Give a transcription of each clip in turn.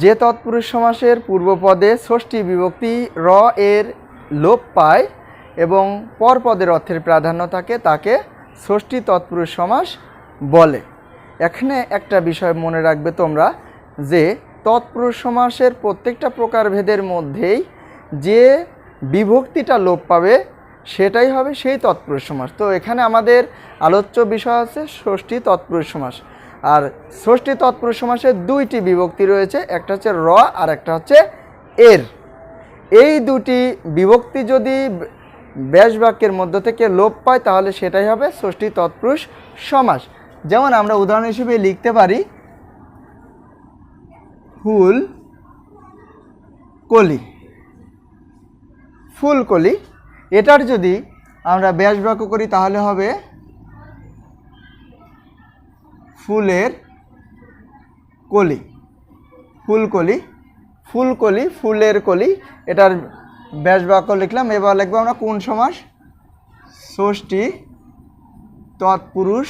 যে তৎপুরুষ সমাসের পূর্বপদে ষষ্ঠী বিভক্তি র এর লোপ পায় এবং পরপদের অর্থের প্রাধান্য থাকে তাকে ষষ্ঠী তৎপুরুষ সমাস বলে। এখানে একটা বিষয় মনে রাখবে তোমরা যে তৎপুরুষ সমাসের প্রত্যেকটা প্রকারভেদের মধ্যেই যে বিভক্তিটা লোপ পাবে সেটাই হবে সেই তৎপুরুষ সমাস। তো এখানে আমাদের আলোচ্য বিষয় আছে ষষ্ঠী তৎপুরুষ সমাস। আর ষষ্ঠী তৎপুরুষ সমাসের দুইটি বিভক্তি রয়েছে, একটা হচ্ছে র আর একটা হচ্ছে এর। এই দুটি বিভক্তি যদি ব্যাস বাক্যের মধ্য থেকে লোপ পায়, তাহলে সেটাই হবে ষষ্ঠী তৎপুরুষ সমাস। যেমন আমরা উদাহরণ হিসেবে লিখতে পারি, ফুল কলি। ফুলকলি এটার যদি আমরা ব্যাস বাক্য করি, তাহলে হবে ফুলের কলি ফুলকলি ফুলকলি ফুলের কলি, এটার ব্যাস বাক্য লিখলাম। এবার লিখব আমরা কোন সমাস? ষষ্ঠী, তৎপুরুষ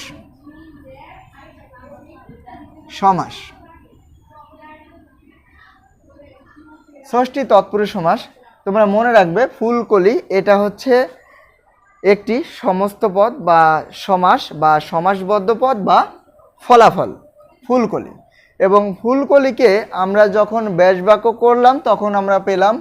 সমাস। ষষ্ঠী, তৎপুরুষ সমাস। তোমরা মনে রাখবে ফুলকলি এটা হচ্ছে একটি সমস্ত পদ বা সমাস বা সমাসবদ্ধ পদ বা ফলাফল, ফুলকলি। এবং ফুলকলিকে আমরা যখন ব্যাসবাক্য করলাম, তখন আমরা পেলাম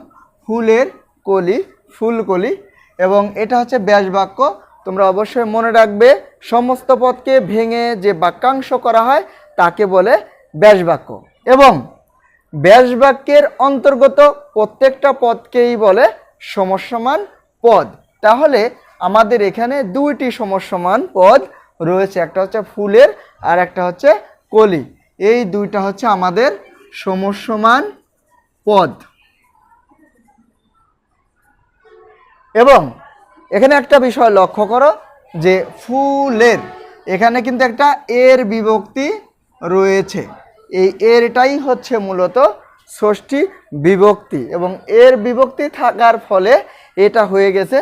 ফুলের কলি, ফুলকলি। এবং এটা হচ্ছে ব্যাসবাক্য। তোমরা অবশ্যই মনে রাখবে, সমস্ত পদকে ভেঙে যে বাক্যাংশ করা হয়, তাকে বলে ব্যাসবাক্য। এবং ব্যাসবাক্যের অন্তর্গত প্রত্যেকটা পদকেই বলে সমসমান পদ। তাহলে আমাদের এখানে দুইটি সমসমান পদ রয়েছে। একটা হচ্ছে ফুলের আর একটা হচ্ছে কলি। এই দুইটা হচ্ছে আমাদের সমস্যমান পদ। এবং এখানে একটা বিষয় লক্ষ্য করো যে ফুলের, এখানে কিন্তু একটা এর বিভক্তি রয়েছে। এই এরটাই হচ্ছে মূলত ষষ্ঠী বিভক্তি এবং এর বিভক্তি থাকার ফলে এটা হয়ে গেছে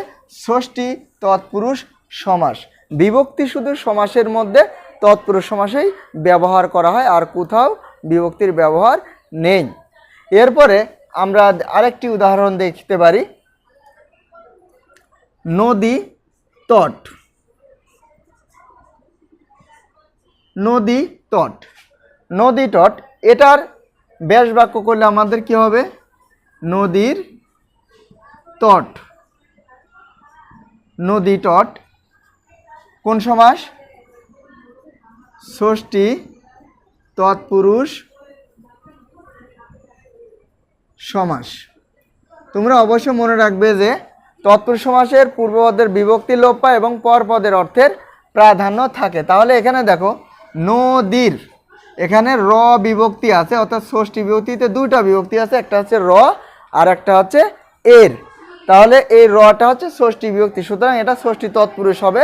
ষষ্ঠী তৎপুরুষ সমাস। বিভক্তি শুধু সমাসের মধ্যে, তৎপুরুষ সমাসেই ব্যবহার করা হয়, আর কোথাও বিভক্তির ব্যবহার নেই। এরপরে আমরা আরেকটি উদাহরণ দেখতে পারি। নদী তট। নদী তট। নদী তট, এটার ব্যাস বাক্য করলে আমাদের কি হবে? নদীর তট। নদী তট কোন সমাস? ষষ্ঠী, তৎপুরুষ সমাস। তোমরা অবশ্যই মনে রাখবে যে তৎপুরুষ সমাসের পূর্বপদের বিভক্তি লোপ পায় এবং পরপদের অর্থের প্রাধান্য থাকে। তাহলে এখানে দেখো নদীর এখানে র বিভক্তি আছে, অর্থাৎ ষষ্ঠী বিভক্তিতে দুইটা বিভক্তি আছে, একটা হচ্ছে র আর একটা হচ্ছে এর। তাহলে এই রটা হচ্ছে ষষ্ঠী বিভক্তি, সুতরাং এটা ষষ্ঠী তৎপুরুষ হবে।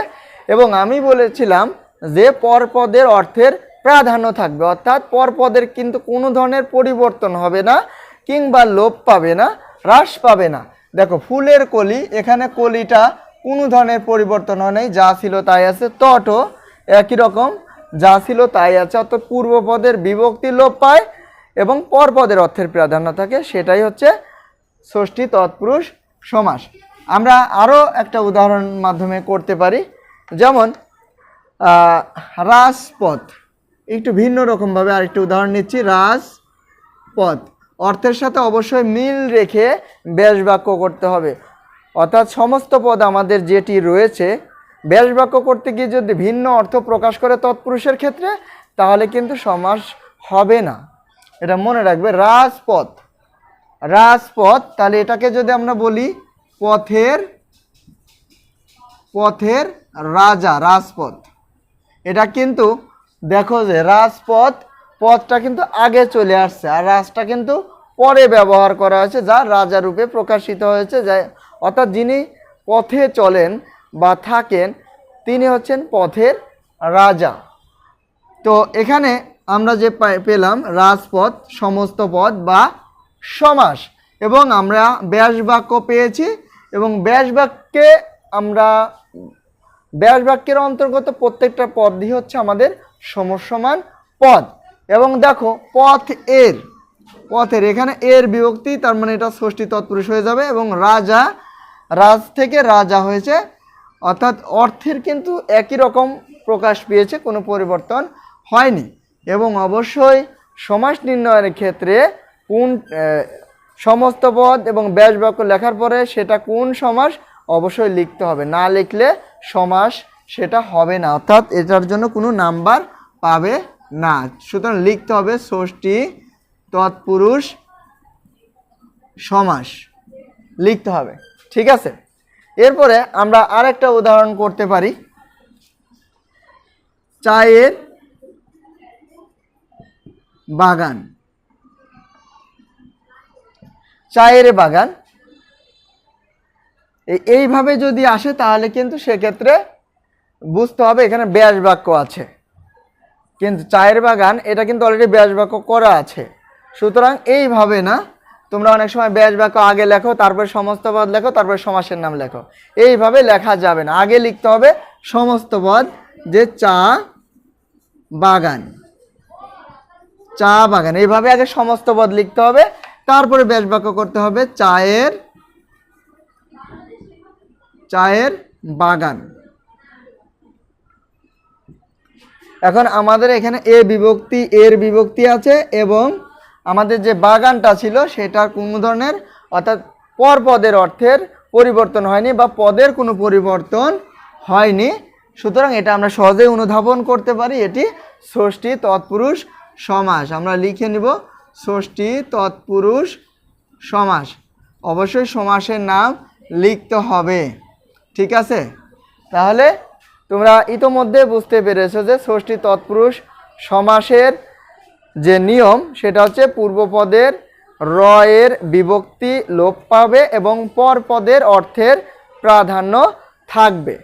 এবং আমি বলেছিলাম যে পরপদের অর্থের প্রাধান্য থাকবে। অর্থাৎ পরপদের কিন্তু কোনো ধরনের পরিবর্তন হবে না, কিংবা লোপ পাবে না, হ্রাস পাবে না। দেখো, ফুলের কলি, এখানে কলিটা কোনো ধরনের পরিবর্তন হয় নাই, যা ছিল তাই আছে, তটও একই রকম, যা ছিল তাই আছে, অর্থাৎ পূর্বপদের বিভক্তি লোপ পায় এবং পরপদের অর্থের প্রাধান্য থাকে, সেটাই হচ্ছে ষষ্ঠী তৎপুরুষ সমাস। আমরা আরও একটা উদাহরণ মাধ্যমে করতে পারি। যেমন রাজপথ। একটু ভিন্ন রকমভাবে আরেকটি উদাহরণ নিচ্ছি, রাজপথ। অর্থের সাথে অবশ্যই মিল রেখে ব্যাস বাক্য করতে হবে। অর্থাৎ সমস্ত পদ আমাদের যেটি রয়েছে ব্যাস বাক্য করতে গিয়ে যদি ভিন্ন অর্থ প্রকাশ করে তৎপুরুষের ক্ষেত্রে, তাহলে কিন্তু সমাস হবে না। এটা মনে রাখবে, রাজপথ। রাজপথ, তাহলে এটাকে যদি আমরা বলি পথের পথের রাজা, রাজপথ। এটা কিন্তু দেখো যে রাজপথ, পথটা কিন্তু আগে চলে আসছে আর রাজটা কিন্তু পরে ব্যবহার করা হয়েছে যা রাজা রূপে প্রকাশিত হয়েছে যা অর্থাৎ যিনি পথে চলেন বা থাকেন, তিনি হচ্ছেন পথের রাজা। তো এখানে আমরা যে পেলাম রাজপথ, সমস্ত পথ বা সমাস এবং আমরা ব্যাস বাক্য পেয়েছি এবং ব্যাস বাক্যে আমরা ব্যাস বাক্যের অন্তর্গত প্রত্যেকটা পদই হচ্ছে আমাদের সমসমান পদ। এবং দেখো, পথ এর, পথের, এখানে এর বিভক্তি, তার মানে এটা ষষ্ঠী তৎপুরুষ হয়ে যাবে এবং রাজা, রাজ থেকে রাজা হয়েছে। অর্থাৎ অর্থের কিন্তু একই রকম প্রকাশ পেয়েছে, কোনো পরিবর্তন হয়নি। এবং অবশ্যই সমাস নির্ণয়ের ক্ষেত্রে কোন সমস্ত পদ এবং ব্যাস বাক্য লেখার পরে সেটা কোন সমাস অবশ্যই লিখতে হবে। না লিখলে সমাস সেটা হবে না, অর্থাৎ এটার জন্য কোনো নাম্বার পাবে না। সুতরাং লিখতে হবে ষষ্ঠী তৎপুরুষ সমাস। লিখতে হবে, ঠিক আছে? এরপরে আমরা আরেকটা উদাহরণ করতে পারি। চায়ের বাগান। চায়ের বাগান এইভাবে যদি আসে, তাহলে কিন্তু সেক্ষেত্রে বুঝতে হবে এখানে ব্যাস বাক্য আছে। কিন্তু চায়ের বাগান, এটা কিন্তু অলরেডি ব্যাস বাক্য করা আছে। সুতরাং এইভাবে না, তোমরা অনেক সময় ব্যাস বাক্য আগে লেখো, তারপরে সমস্ত পদ লেখো, তারপরে সমাসের নাম লেখো। এইভাবে লেখা যাবে না। আগে লিখতে হবে সমস্ত পদ যে চা বাগান। চা বাগান। এইভাবে আগে সমস্ত পদ লিখতে হবে, তারপরে ব্যাস বাক্য করতে হবে চায়ের চায়ের বাগান। এখন আমাদের এখানে এ বিভক্তি, এর বিভক্তি আছে এবং আমাদের যে বাগানটা ছিল সেটা কোনো ধরনের? অর্থাৎ পর পদের অর্থের পরিবর্তন হয়নি বা পদের কোনো পরিবর্তন হয়নি। সুতরাং এটা আমরা সহজেই অনুধাবন করতে পারি। এটি ষষ্ঠী তৎপুরুষ সমাস। আমরা লিখে নিব ষষ্ঠী তৎপুরুষ সমাস। অবশ্যই সমাসের নাম লিখতে হবে। ঠিক আছে? তাহলে তোমরা ইতোমধ্যে বুঝতে পেরেছ যে ষষ্ঠী তৎপুরুষ সমাসের যে নিয়ম, সেটা হচ্ছে পূর্বপদের র এর বিভক্তি লোপ পাবে এবং পর পদের অর্থের প্রাধান্য থাকবে।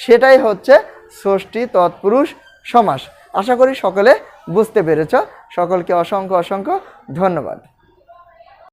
সেটাই হচ্ছে ষষ্ঠী তৎপুরুষ সমাস। আশা করি সকলে বুঝতে পেরেছ। সকলকে অসংখ্য অসংখ্য ধন্যবাদ।